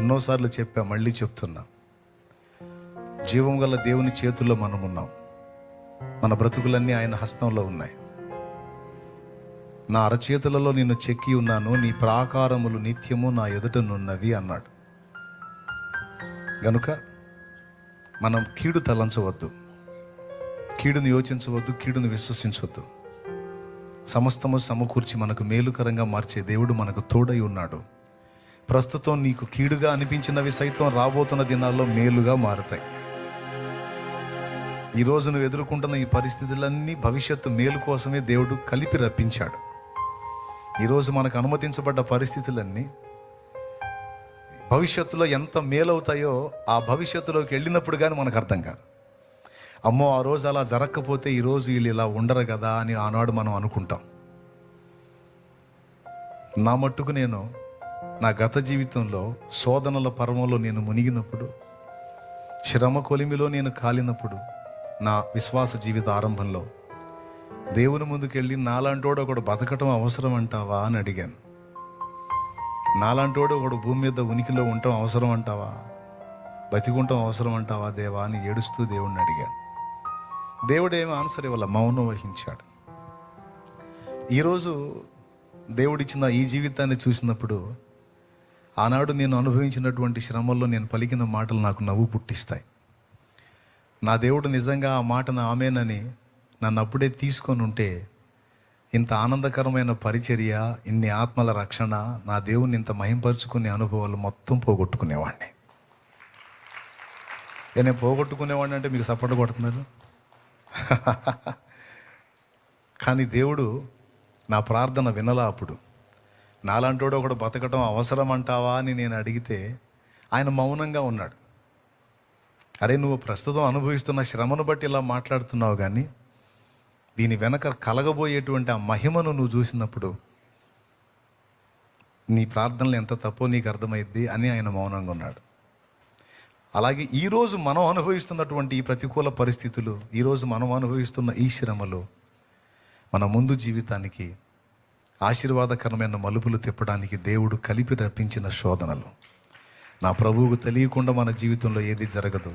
ఎన్నోసార్లు చెప్పా మళ్ళీ చెప్తున్నా. జీవం గల దేవుని చేతుల్లో మనం ఉన్నాం. మన బ్రతుకులన్నీ ఆయన హస్తంలో ఉన్నాయి. నా అరచేతులలో నిన్ను చెక్కి ఉన్నాను నీ ప్రాకారములు నిత్యము నా ఎదుటనున్నవి అన్నాడు. గనుక మనం కీడు తలంచవద్దు. కీడును యోచించవద్దు కీడును విశ్వసించవద్దు. సమస్తము సమకూర్చి మనకు మేలుకరంగా మార్చే దేవుడు మనకు తోడై ఉన్నాడు. ప్రస్తుతం నీకు కీడుగా అనిపించినవి సైతం రాబోతున్న దినాల్లో మేలుగా మారుతాయి. ఈ నువ్వు ఎదుర్కొంటున్న ఈ పరిస్థితులన్నీ భవిష్యత్తు మేలు కోసమే దేవుడు కలిపి రప్పించాడు. ఈరోజు మనకు అనుమతించబడ్డ పరిస్థితులన్నీ భవిష్యత్తులో ఎంత మేలవుతాయో ఆ భవిష్యత్తులోకి వెళ్ళినప్పుడు కానీ మనకు అర్థం కాదు. అమ్మో ఆ రోజు అలా జరగకపోతే ఈరోజు వీళ్ళు ఇలా ఉండరు కదా అని ఆనాడు మనం అనుకుంటాం. నా మట్టుకు నేను నా గత జీవితంలో శోధనల పర్వంలో నేను మునిగినప్పుడు శ్రమ కొలిమిలో నేను కాలినప్పుడు నా విశ్వాస జీవిత ఆరంభంలో దేవుని ముందుకెళ్ళి నాలాంటోడు ఒకడు బతకటం అవసరం అంటావా అని అడిగాను. నాలాంటోడు ఒకడు భూమి మీద ఉనికిలో ఉండటం అవసరం అంటావా? బతికుంటాం అవసరం అంటావా దేవా అని ఏడుస్తూ దేవుణ్ణి అడిగాను. దేవుడు ఏమి ఆన్సర్ ఇవ్వాల? మౌనం వహించాడు. ఈరోజు దేవుడిచ్చిన ఈ జీవితాన్ని చూసినప్పుడు ఆనాడు నేను అనుభవించినటువంటి శ్రమల్లో నేను పలికిన మాటలు నాకు నవ్వు పుట్టిస్తాయి. నా దేవుడు నిజంగా ఆ మాటను ఆమెనని నన్ను అప్పుడే తీసుకొని ఉంటే ఇంత ఆనందకరమైన పరిచర్య ఇన్ని ఆత్మల రక్షణ నా దేవుని ఇంత మహింపరుచుకునే అనుభవాలు మొత్తం పోగొట్టుకునేవాడిని నేను పోగొట్టుకునేవాడిని అంటే మీకు సపోర్ట్ కొడుతున్నారు? కానీ దేవుడు నా ప్రార్థన వినలా అప్పుడు. నాలాంటోడు ఒకడు బతకడం అవసరం అంటావా అని నేను అడిగితే ఆయన మౌనంగా ఉన్నాడు. అరే నువ్వు ప్రస్తుతం అనుభవిస్తున్న శ్రమను బట్టి ఇలా మాట్లాడుతున్నావు కానీ దీని వెనక కలగబోయేటువంటి ఆ మహిమను నువ్వు చూసినప్పుడు నీ ప్రార్థనలు ఎంత తప్పో నీకు అర్థమైద్ది అని ఆయన మౌనంగా ఉన్నాడు. అలాగే ఈరోజు మనం అనుభవిస్తున్నటువంటి ఈ ప్రతికూల పరిస్థితులు ఈరోజు మనం అనుభవిస్తున్న ఈ శ్రమలు మన ముందు జీవితానికి ఆశీర్వాదకరమైన మలుపులు తిప్పడానికి దేవుడు కలిపి రప్పించిన శోధనలు. నా ప్రభువుకు తెలియకుండా మన జీవితంలో ఏది జరగదు.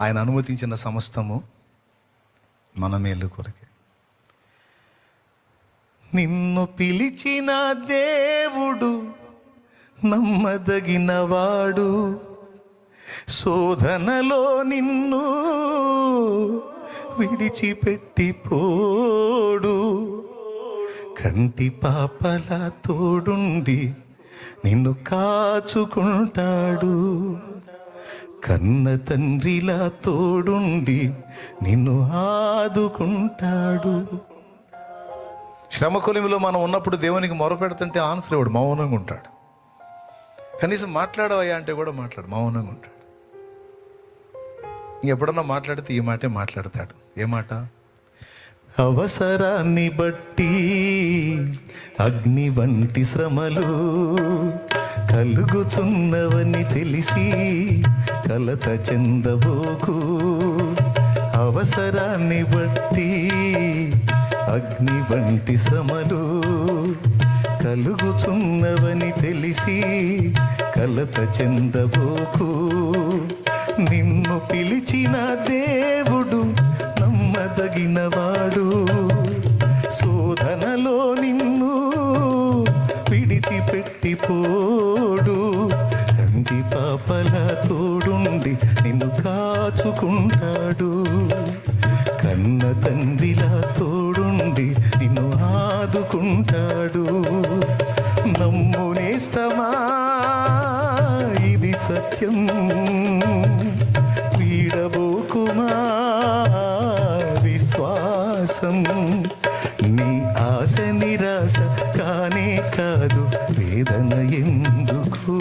ఆయన అనుమతించిన సమస్తము మన మేలు కొరకే. నిన్ను పిలిచిన దేవుడు నమ్మదగినవాడు శోధనలో నిన్ను విడిచిపెట్టిపోడు. కంటి పాపల తోడుండి నిన్ను కాచుకుంటాడు. కన్న తండ్రిలా తోడుండి నిన్ను ఆదుకుంటాడు. శ్రమ కొలిమిలో మనం ఉన్నప్పుడు దేవునికి మొరపెడుతుంటే ఆన్సర్ ఇవ్వడు మౌనంగా ఉంటాడు. కనీసం మాట్లాడవయ్యా అంటే కూడా మాట్లాడు మౌనంగా ఉంటాడు. ఎప్పుడన్నా మాట్లాడితే ఈ మాటే మాట్లాడతాడు. ఏ మాట? అవసరాన్ని బట్టి అగ్ని వంటి శ్రమలు కలుగుతున్నవని తెలిసి కలత చెందబోకు. అవసరాన్ని బట్టి అగ్ని వంటి శ్రమలు కలుగుతున్నవని తెలిసి కలత చెందబోకు. నిన్ను పిలిచిన దేవుడు నమ్మదగినవాడు శోధనలో నిన్ను విడిచిపెట్టిపోడు. కంటి పాపల తోడుండి నిన్ను కాచుకుంటాడు. కన్న తండ్రిలా తోడుండి నిన్ను ఆదుకుంటాడు. నమ్మునేస్తమా ఇది సత్యం. వీడబోకుమా విశ్వాసం నీ ఆశ నిరాశ కానే కాదు వేదన ఎందుకు?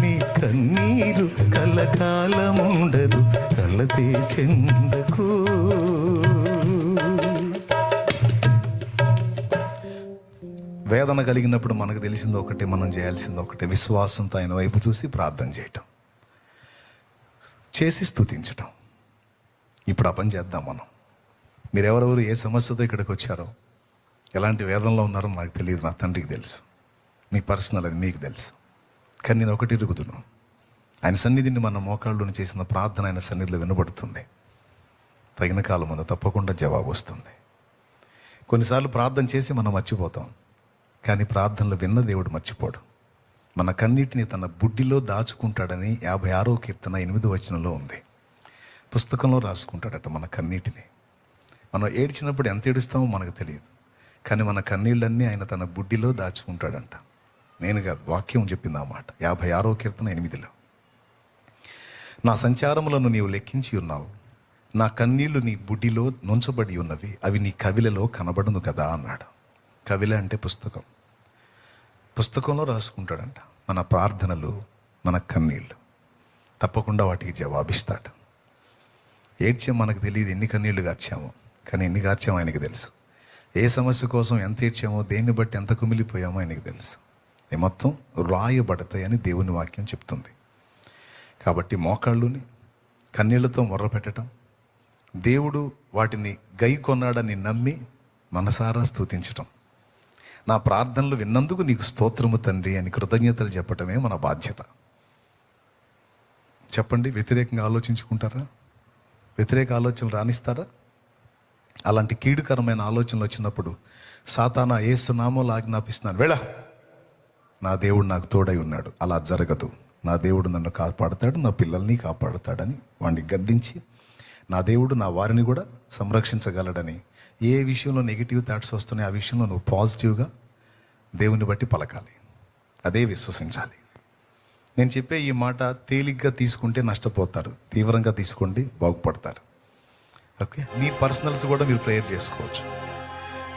నీ కన్నీరు కలకాలముండదు కలతే చెందకు. వేదన కలిగినప్పుడు మనకు తెలిసింది ఒకటి మనం చేయాల్సింది ఒకటి. విశ్వాసంతో ఆయన వైపు చూసి ప్రార్థన చేయటం. చేసి స్థుతించటం ఇప్పుడు ఆ పని చేద్దాం మనం. మీరెవరెవరు ఏ సమస్యతో ఇక్కడికి వచ్చారో ఎలాంటి వేదనలో ఉన్నారో నాకు తెలియదు నా తండ్రికి తెలుసు. మీ పర్సనల్ అది మీకు తెలుసు. కానీ నేను ఒకటి ఇరుగుతున్నాను ఆయన సన్నిధిని మన మోకాళ్ళుని చేసిన ప్రార్థన ఆయన సన్నిధిలో వినబడుతుంది. తగిన కాలం ముందు తప్పకుండా జవాబు వస్తుంది. కొన్నిసార్లు ప్రార్థన చేసి మనం మర్చిపోతాం. కానీ ప్రార్థనలు విన్న దేవుడు మర్చిపోడు. మన కన్నీటిని తన బుడ్డిలో దాచుకుంటాడని యాభై ఆరో కీర్తన ఎనిమిదో వచనంలో ఉంది. పుస్తకంలో రాసుకుంటాడట మన కన్నీటిని. మనం ఏడ్చినప్పుడు ఎంత ఏడుస్తామో మనకు తెలియదు. కానీ మన కన్నీళ్ళన్నీ ఆయన తన బుడ్డిలో దాచుకుంటాడంట. నేను కాదు వాక్యం చెప్పింది ఆ మాట. యాభై ఆరో కీర్తన ఎనిమిదిలో. నా సంచారములను నీవు లెక్కించి ఉన్నావు. నా కన్నీళ్ళు నీ బుడ్డిలో నుంచబడి ఉన్నవి. అవి నీ కవిలలో కనబడును కదా అన్నాడు. కవిల అంటే పుస్తకం. పుస్తకంలో రాసుకుంటాడంట. మన ప్రార్థనలు మన కన్నీళ్ళు తప్పకుండా వాటికి జవాబిస్తాడు. ఏడ్చే మనకు తెలియదు ఎన్ని కన్నీళ్ళు గార్చామో. కానీ ఎన్ని గార్చామో ఆయనకి తెలుసు. ఏ సమస్య కోసం ఎంత ఏడ్చామో దేన్ని బట్టి ఎంత కుమిలిపోయామో ఆయనకి తెలుసు. ఈ మొత్తం రాయబడతాయని దేవుని వాక్యం చెప్తుంది. కాబట్టి మోకాళ్ళుని కన్నీళ్ళతో మొర్ర పెట్టడం దేవుడు వాటిని గై కొన్నాడని నమ్మి మనసారా స్తుతించటం నా ప్రార్థనలు విన్నందుకు నీకు స్తోత్రము తండ్రి అని కృతజ్ఞతలు చెప్పటమే మన బాధ్యత. చెప్పండి వ్యతిరేకంగా ఆలోచించుకుంటారా? వ్యతిరేక ఆలోచనలు రాణిస్తారా? అలాంటి కీడుకరమైన ఆలోచనలు వచ్చినప్పుడు సాతానా ఏసునామోలు ఆజ్ఞాపిస్తున్నాను వెళ్ళ. నా దేవుడు నాకు తోడై ఉన్నాడు. అలా జరగదు. నా దేవుడు నన్ను కాపాడుతాడు నా పిల్లల్ని కాపాడుతాడని వాడిని గద్దించి నా దేవుడు నా వారిని కూడా సంరక్షించగలడని ఏ విషయంలో నెగిటివ్ థాట్స్ వస్తున్నాయి ఆ విషయంలో నువ్వు పాజిటివ్గా దేవుని బట్టి పలకాలి. అదే విశ్వసించాలి. నేను చెప్పే ఈ మాట తేలిగ్గా తీసుకుంటే నష్టపోతారు. తీవ్రంగా తీసుకోండి బాగుపడతారు. ఓకే మీ పర్సనల్స్ కూడా మీరు ప్రేయర్ చేసుకోవచ్చు.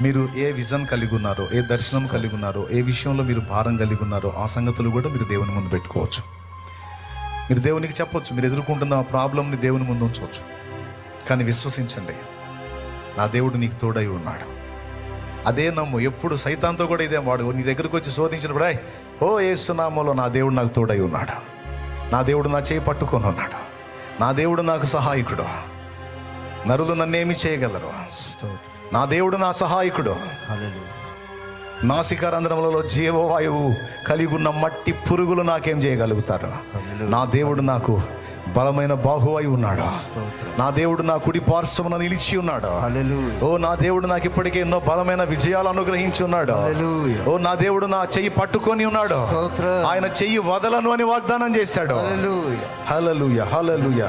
మీరు ఏ విజన్ కలిగి ఉన్నారో ఏ దర్శనం కలిగి ఉన్నారో ఏ విషయంలో మీరు భారం కలిగి ఉన్నారో ఆ సంగతులు కూడా మీరు దేవుని ముందు పెట్టుకోవచ్చు. మీరు దేవునికి చెప్పొచ్చు మీరు ఎదుర్కొంటున్న ఆ ప్రాబ్లంని దేవుని ముందు ఉంచవచ్చు. కానీ విశ్వసించండి నా దేవుడు నీకు తోడై ఉన్నాడు. అదే నమ్ము ఎప్పుడు సైతాంతో కూడా ఇదే వాడు నీ దగ్గరకు వచ్చి శోధించినప్పుడు ఓ ఏసునామలో నా దేవుడు నాకు తోడై ఉన్నాడు. నా దేవుడు నా చేయి పట్టుకొని ఉన్నాడు. నా దేవుడు నాకు సహాయకుడు. నరులు నన్నేమి చేయగలరు? నా దేవుడు నా సహాయకుడు. నాసికారంధ్రములలో జీవవాయువు కలిగి ఉన్న మట్టి పురుగులు నాకేం చేయగలుగుతారు? నా దేవుడు నాకు బలమైన బాహువై ఉన్నాడు. నా దేవుడు నా కుడి పార్శ్వమున నిలిచి ఉన్నాడు. ఓ నా దేవుడు నాకు ఇప్పటికే ఎన్నో బలమైన విజయాలు అనుగ్రహించి ఉన్నాడు. ఓ నా దేవుడు నా చెయ్యి పట్టుకొని ఉన్నాడు. ఆయన చెయ్యి వదలను అని వాగ్దానం చేశాడు. హలలుయ హలలుయ